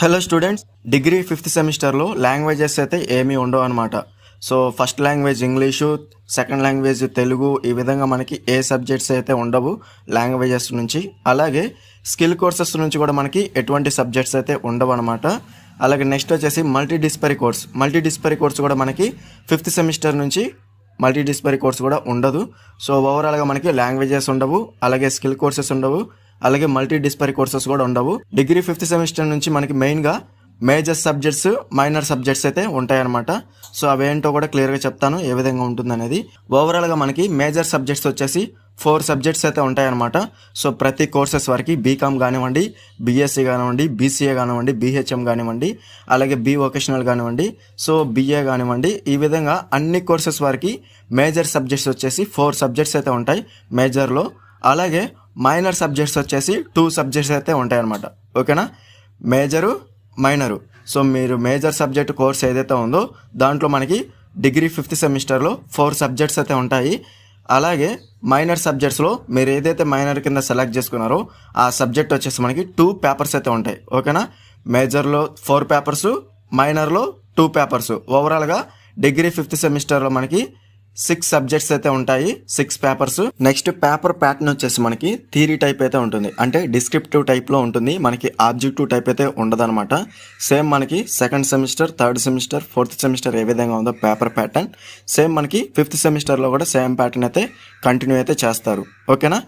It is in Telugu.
హలో స్టూడెంట్స్ డిగ్రీ ఫిఫ్త్ సెమిస్టర్లో లాంగ్వేజెస్ అయితే ఏమీ ఉండవు అనమాట so first language English second language Telugu ఈ విధంగా మనకి ఏ సబ్జెక్ట్స్ అయితే ఉండవు లాంగ్వేజెస్ నుంచి. అలాగే స్కిల్ కోర్సెస్ నుంచి కూడా మనకి ఎటువంటి సబ్జెక్ట్స్ అయితే ఉండవు అనమాట అలాగే నెక్స్ట్ వచ్చేసి multi disciplinary course multi disciplinary course కూడా మనకి ఫిఫ్త్ సెమిస్టర్ నుంచి మల్టీ డిస్పరీ కోర్స్ కూడా ఉండదు. సో ఓవరాల్గా మనకి లాంగ్వేజెస్ ఉండవు అలాగే స్కిల్ కోర్సెస్ ఉండవు. అలాగే మల్టీ డిస్పరీ కోర్సెస్ కూడా ఉండవు. డిగ్రీ ఫిఫ్త్ సెమిస్టర్ నుంచి మనకి మెయిన్గా మేజర్ సబ్జెక్ట్స్ మైనర్ సబ్జెక్ట్స్ అయితే ఉంటాయన్నమాట. సో అవేంటో కూడా క్లియర్గా చెప్తాను ఏ విధంగా ఉంటుందనేది. ఓవరాల్గా మనకి మేజర్ సబ్జెక్ట్స్ వచ్చేసి ఫోర్ సబ్జెక్ట్స్ అయితే ఉంటాయన్నమాట. సో ప్రతి కోర్సెస్ వరకు బీకామ్ కానివ్వండి బీఎస్సీ కానివ్వండి బీసీఏ కానివ్వండి బీహెచ్ఎం కానివ్వండి అలాగే బీ వొకేషనల్ కానివ్వండి సో బీఏ కానివ్వండి ఈ విధంగా అన్ని కోర్సెస్ వరకు మేజర్ సబ్జెక్ట్స్ వచ్చేసి ఫోర్ సబ్జెక్ట్స్ అయితే ఉంటాయి మేజర్లో అలాగే మైనర్ సబ్జెక్ట్స్ వచ్చేసి టూ సబ్జెక్ట్స్ అయితే ఉంటాయన్నమాట. ఓకేనా? మేజరు మైనరు సో మీరు మేజర్ సబ్జెక్ట్ కోర్స్ ఏదైతే ఉందో దాంట్లో మనకి డిగ్రీ ఫిఫ్త్ సెమిస్టర్లో ఫోర్ సబ్జెక్ట్స్ అయితే ఉంటాయి. అలాగే మైనర్ సబ్జెక్ట్స్లో మీరు ఏదైతే మైనర్ కింద సెలెక్ట్ చేసుకున్నారో ఆ సబ్జెక్ట్ వచ్చేసి మనకి టూ పేపర్స్ అయితే ఉంటాయి. ఓకేనా? మేజర్లో ఫోర్ పేపర్స్ మైనర్లో టూ పేపర్స్ ఓవరాల్గా డిగ్రీ ఫిఫ్త్ సెమిస్టర్లో మనకి సిక్స్ సబ్జెక్ట్స్ అయితే ఉంటాయి six papers next paper pattern వచ్చేసి మనకి థీరీ టైప్ అయితే ఉంటుంది. అంటే డిస్క్రిప్టివ్ టైప్లో ఉంటుంది. మనకి ఆబ్జెక్టివ్ టైప్ అయితే ఉండదన్నమాట. సేమ్ మనకి second semester third semester fourth semester ఏ విధంగా ఉందో పేపర్ ప్యాటర్న్ సేమ్ మనకి ఫిఫ్త్ సెమిస్టర్లో కూడా సేమ్ ప్యాటర్న్ అయితే కంటిన్యూ అయితే చేస్తారు. ఓకేనా